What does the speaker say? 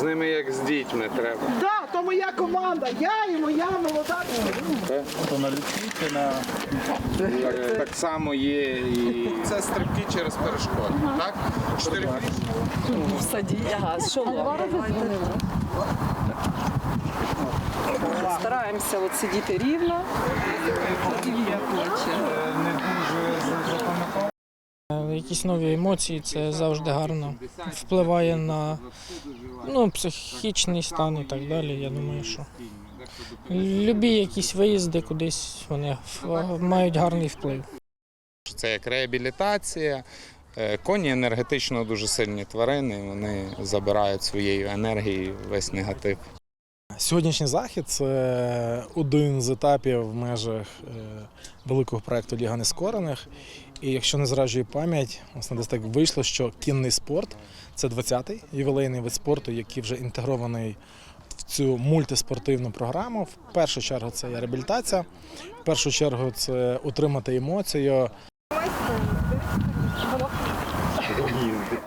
З ними як з дітьми треба. Да, то моя команда. Я і моя молода. То на людські на Так, так само є і Це стрибки через перешкоди. Так? Чотири в саді. Ага, з шолом. Стараємося от сидіти рівно. Е, Якісь нові емоції це завжди гарно. Впливає на ну, психічний стан і так далі. Я думаю, що любі якісь виїзди кудись вони мають гарний вплив. це як реабілітація. Е, Коні енергетично дуже сильні тварини, вони забирають своєю енергією весь негатив. Сьогоднішній захід це один з етапів в межах е, великого проекту Ліга Нескорених. І якщо не зраджує пам'ять, власне, десь так вийшло, що кінний спорт це 20-й ювілейний вид спорту, який вже інтегрований в цю мультиспортивну програму. В першу чергу це реабілітація, в першу чергу це утримати емоцію,